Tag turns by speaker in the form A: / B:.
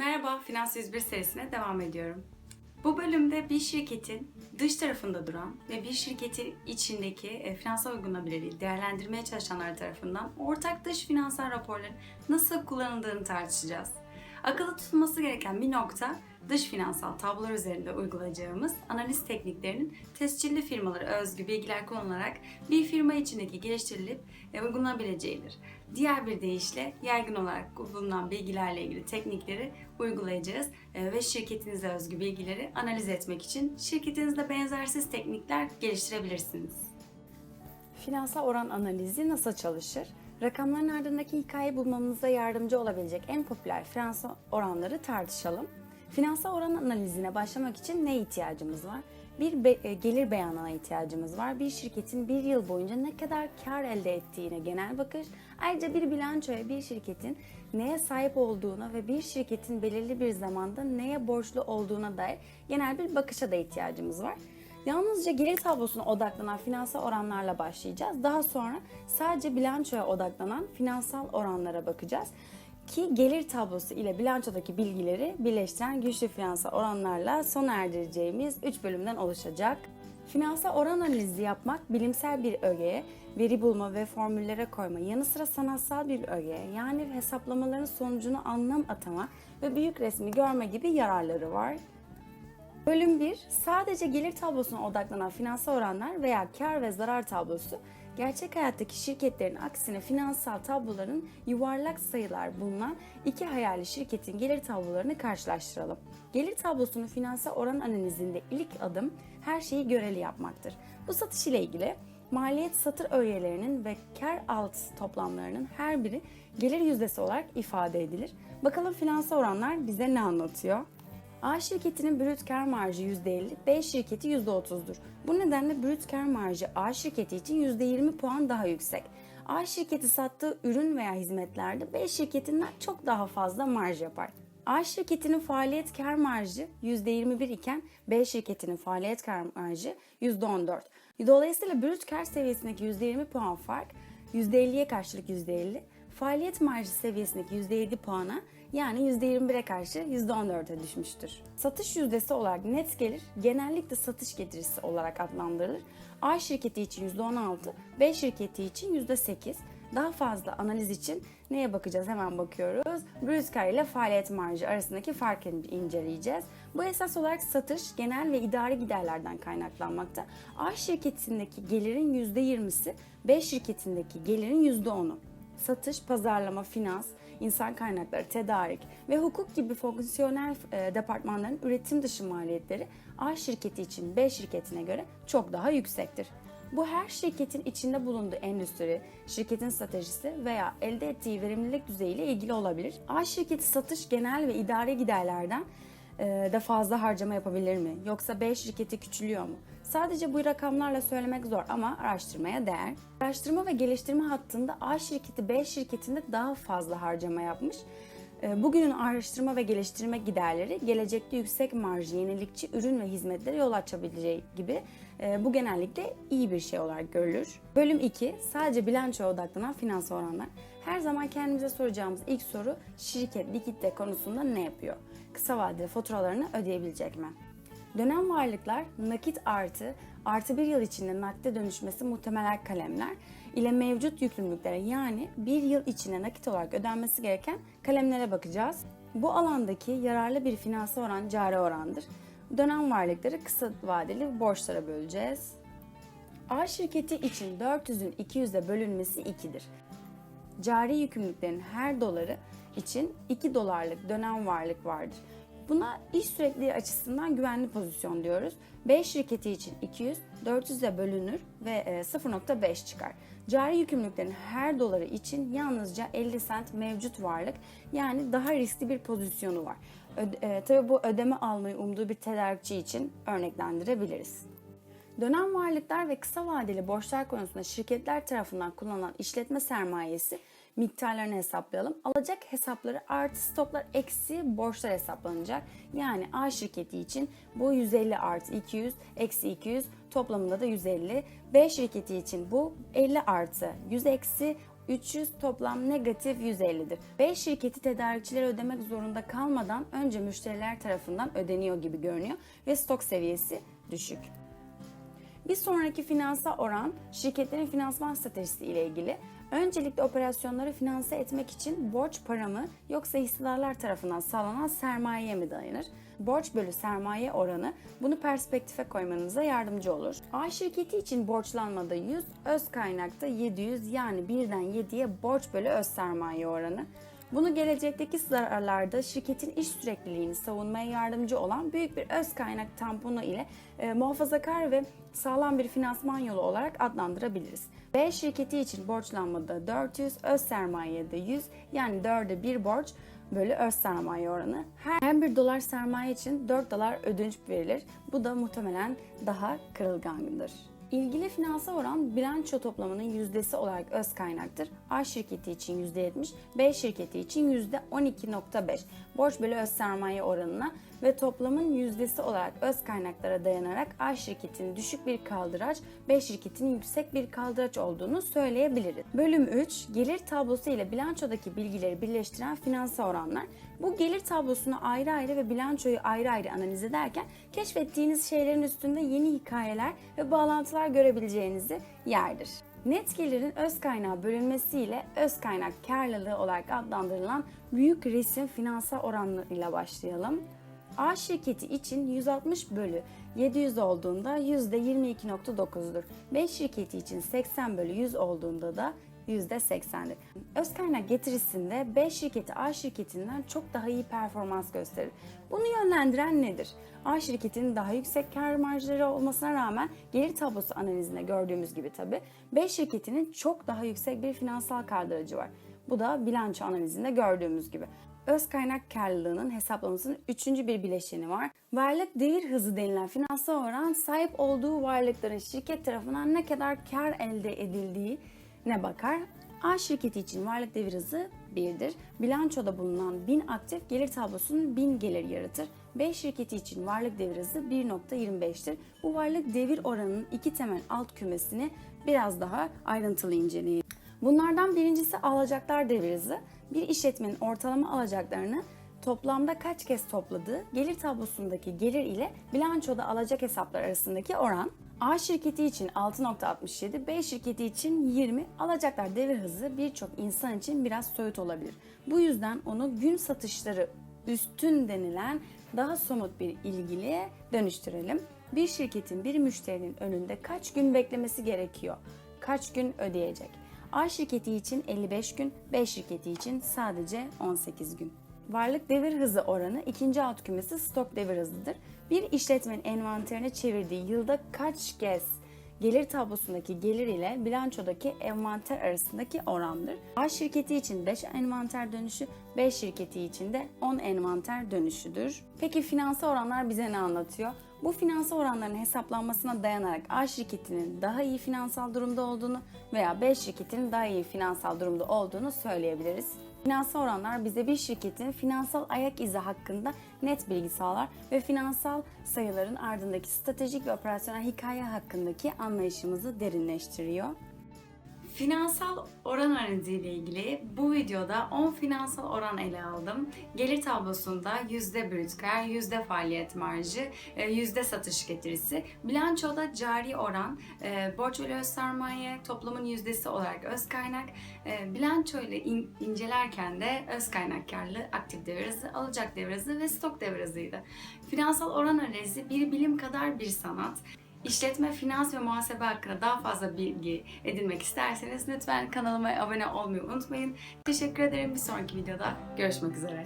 A: Merhaba, Finans 101 serisine devam ediyorum. Bu bölümde bir şirketin dış tarafında duran ve bir şirketin içindeki e, finansal uygulanabilirliği değerlendirmeye çalışanlar tarafından ortak dış finansal raporların nasıl kullanıldığını tartışacağız. Akılda tutulması gereken bir nokta dış finansal tablolar üzerinde uygulayacağımız analiz tekniklerinin tescilli firmalara özgü bilgiler kullanılarak bir firma içindeki geliştirilip e, uygulanabileceğidir. Diğer bir deyişle yaygın olarak bulunan bilgilerle ilgili teknikleri uygulayacağız e, ve şirketinize özgü bilgileri analiz etmek için şirketinizde benzersiz teknikler geliştirebilirsiniz. Finansal oran analizi nasıl çalışır? Rakamların ardındaki hikayeyi bulmamıza yardımcı olabilecek en popüler finansal oranları tartışalım. Finansal oran analizine başlamak için ne ihtiyacımız var? Bir be- e, gelir beyanına ihtiyacımız var. Bir şirketin bir yıl boyunca ne kadar kar elde ettiğine genel bakış. Ayrıca bir bilançoya bir şirketin neye sahip olduğuna ve bir şirketin belirli bir zamanda neye borçlu olduğuna dair genel bir bakışa da ihtiyacımız var. Yalnızca gelir tablosuna odaklanan finansal oranlarla başlayacağız. Daha sonra sadece bilançoya odaklanan finansal oranlara bakacağız. Ki gelir tablosu ile bilançodaki bilgileri birleştiren güçlü finansal oranlarla sona erdireceğimiz 3 bölümden oluşacak. Finansal oran analizi yapmak bilimsel bir ögeye, veri bulma ve formüllere koyma yanı sıra sanatsal bir ögeye yani hesaplamaların sonucunu anlam atama ve büyük resmi görme gibi yararları var. Bölüm 1. Sadece gelir tablosuna odaklanan finansal oranlar veya kar ve zarar tablosu, gerçek hayattaki şirketlerin aksine finansal tabloların yuvarlak sayılar bulunan iki hayali şirketin gelir tablolarını karşılaştıralım. Gelir tablosunun finansal oran analizinde ilk adım her şeyi göreli yapmaktır. Bu satış ile ilgili maliyet satır öğelerinin ve kar alt toplamlarının her biri gelir yüzdesi olarak ifade edilir. Bakalım finansal oranlar bize ne anlatıyor? A şirketinin brüt kar marjı %50, B şirketi %30'dur. Bu nedenle brüt kar marjı A şirketi için %20 puan daha yüksek. A şirketi sattığı ürün veya hizmetlerde B şirketinden çok daha fazla marj yapar. A şirketinin faaliyet kar marjı %21 iken B şirketinin faaliyet kar marjı %14. Dolayısıyla brüt kar seviyesindeki %20 puan fark %50'ye karşılık %50, faaliyet marjı seviyesindeki %7 puana yani %21'e karşı %14'e düşmüştür. Satış yüzdesi olarak net gelir genellikle satış getirisi olarak adlandırılır. A şirketi için %16, B şirketi için %8. Daha fazla analiz için neye bakacağız? Hemen bakıyoruz. Brüt kar ile faaliyet marjı arasındaki farkı inceleyeceğiz. Bu esas olarak satış, genel ve idari giderlerden kaynaklanmakta. A şirketindeki gelirin %20'si, B şirketindeki gelirin %10'u. Satış, pazarlama, finans, insan kaynakları, tedarik ve hukuk gibi fonksiyonel e, departmanların üretim dışı maliyetleri A şirketi için B şirketine göre çok daha yüksektir. Bu her şirketin içinde bulunduğu endüstri, şirketin stratejisi veya elde ettiği verimlilik düzeyiyle ilgili olabilir. A şirketi satış genel ve idare giderlerden de fazla harcama yapabilir mi? Yoksa B şirketi küçülüyor mu? Sadece bu rakamlarla söylemek zor ama araştırmaya değer. Araştırma ve geliştirme hattında A şirketi B şirketinde daha fazla harcama yapmış. E, Bugünün araştırma ve geliştirme giderleri gelecekte yüksek marjlı yenilikçi ürün ve hizmetlere yol açabileceği gibi e, bu genellikle iyi bir şey olarak görülür. Bölüm 2 sadece bilançoya odaklanan finans oranlar. Her zaman kendimize soracağımız ilk soru şirket likitte konusunda ne yapıyor? Kısa vadeli faturalarını ödeyebilecek mi? Dönem varlıklar nakit artı artı bir yıl içinde nakde dönüşmesi muhtemel kalemler ile mevcut yükümlülüklere yani bir yıl içinde nakit olarak ödenmesi gereken kalemlere bakacağız. Bu alandaki yararlı bir finansal oran cari orandır. Dönem varlıkları kısa vadeli borçlara böleceğiz. A şirketi için 400'ün 200'e bölünmesi 2'dir. Cari yükümlülüklerin her doları için 2 dolarlık dönem varlık vardır. Buna iş sürekliliği açısından güvenli pozisyon diyoruz. B şirketi için 200, 400'e bölünür ve e, 0.5 çıkar. Cari yükümlülüklerin her doları için yalnızca 50 sent mevcut varlık yani daha riskli bir pozisyonu var. E, tabii bu ödeme almayı umduğu bir tedarikçi için örneklendirebiliriz. Dönem varlıklar ve kısa vadeli borçlar konusunda şirketler tarafından kullanılan işletme sermayesi miktarlarını hesaplayalım. Alacak hesapları artı stoklar eksi borçlar hesaplanacak. Yani A şirketi için bu 150 artı 200 eksi 200 toplamında da 150. B şirketi için bu 50 artı 100 eksi 300 toplam negatif 150'dir. 5 şirketi tedarikçilere ödemek zorunda kalmadan önce müşteriler tarafından ödeniyor gibi görünüyor ve stok seviyesi düşük. Bir sonraki finansal oran şirketlerin finansman stratejisi ile ilgili. Öncelikle operasyonları finanse etmek için borç para mı yoksa hissedarlar tarafından sağlanan sermayeye mi dayanır? Borç bölü sermaye oranı bunu perspektife koymanıza yardımcı olur. A şirketi için borçlanmada 100, öz kaynakta 700 yani 1'den 7'ye borç bölü öz sermaye oranı. Bunu gelecekteki zararlarda şirketin iş sürekliliğini savunmaya yardımcı olan büyük bir öz kaynak tamponu ile e, muhafazakar ve sağlam bir finansman yolu olarak adlandırabiliriz. B şirketi için borçlanmada 400, öz sermayede 100 yani 4'e 1 borç bölü öz sermaye oranı. Her 1 dolar sermaye için 4 dolar ödünç verilir. Bu da muhtemelen daha kırılgandır. İlgili finansal oran bilanço toplamının yüzdesi olarak öz kaynaktır. A şirketi için %70, B şirketi için %12.5 borç bölü öz sermaye oranına ve toplamın yüzdesi olarak öz kaynaklara dayanarak A şirketinin düşük bir kaldıraç, B şirketinin yüksek bir kaldıraç olduğunu söyleyebiliriz. Bölüm 3, gelir tablosu ile bilançodaki bilgileri birleştiren finansal oranlar. Bu gelir tablosunu ayrı ayrı ve bilançoyu ayrı ayrı analiz ederken keşfettiğiniz şeylerin üstünde yeni hikayeler ve bağlantılar görebileceğinizi yerdir. Net gelirin öz kaynağı bölünmesiyle öz kaynak karlılığı olarak adlandırılan büyük resim finansal oranlarıyla başlayalım. A şirketi için 160 bölü 700 olduğunda %22.9'dur. B şirketi için 80 bölü 100 olduğunda da %80'dir. Öz kaynak getirisinde B şirketi A şirketinden çok daha iyi performans gösterir. Bunu yönlendiren nedir? A şirketinin daha yüksek kar marjları olmasına rağmen gelir tablosu analizinde gördüğümüz gibi tabi B şirketinin çok daha yüksek bir finansal kaldıracı var. Bu da bilanço analizinde gördüğümüz gibi. Öz kaynak karlılığının hesaplamasının üçüncü bir bileşeni var. Varlık devir hızı denilen finansal oran sahip olduğu varlıkların şirket tarafından ne kadar kar elde edildiği ne bakar? A şirketi için varlık devir hızı 1'dir. Bilançoda bulunan 1000 aktif gelir tablosunun 1000 gelir yaratır. B şirketi için varlık devir hızı 1.25'tir. Bu varlık devir oranının iki temel alt kümesini biraz daha ayrıntılı inceleyelim. Bunlardan birincisi alacaklar devir hızı. Bir işletmenin ortalama alacaklarını toplamda kaç kez topladığı gelir tablosundaki gelir ile bilançoda alacak hesaplar arasındaki oran. A şirketi için 6.67, B şirketi için 20 alacaklar devir hızı birçok insan için biraz soyut olabilir. Bu yüzden onu gün satışları üstün denilen daha somut bir ilgiliye dönüştürelim. Bir şirketin bir müşterinin önünde kaç gün beklemesi gerekiyor? Kaç gün ödeyecek? A şirketi için 55 gün, B şirketi için sadece 18 gün. Varlık devir hızı oranı ikinci alt kümesi stok devir hızıdır. Bir işletmenin envanterine çevirdiği yılda kaç kez gelir tablosundaki gelir ile bilançodaki envanter arasındaki orandır. A şirketi için 5 envanter dönüşü, B şirketi için de 10 envanter dönüşüdür. Peki finansal oranlar bize ne anlatıyor? Bu finansal oranların hesaplanmasına dayanarak A şirketinin daha iyi finansal durumda olduğunu veya B şirketinin daha iyi finansal durumda olduğunu söyleyebiliriz. Finansal oranlar bize bir şirketin finansal ayak izi hakkında net bilgi sağlar ve finansal sayıların ardındaki stratejik ve operasyonel hikaye hakkındaki anlayışımızı derinleştiriyor. Finansal oran analizi ile ilgili bu videoda 10 finansal oran ele aldım. Gelir tablosunda yüzde brüt kar, yüzde faaliyet marjı, e, yüzde satış getirisi. Bilançoda cari oran, e, borç bölü öz sermaye, toplamın yüzdesi olarak öz kaynak. E, Bilanço ile in- incelerken de öz kaynak karlılığı, aktif devir hızı, alacak devir hızı ve stok devir hızıydı. Finansal oran analizi bir bilim kadar bir sanat. İşletme, finans ve muhasebe hakkında daha fazla bilgi edinmek isterseniz lütfen kanalıma abone olmayı unutmayın. Teşekkür ederim. Bir sonraki videoda görüşmek üzere.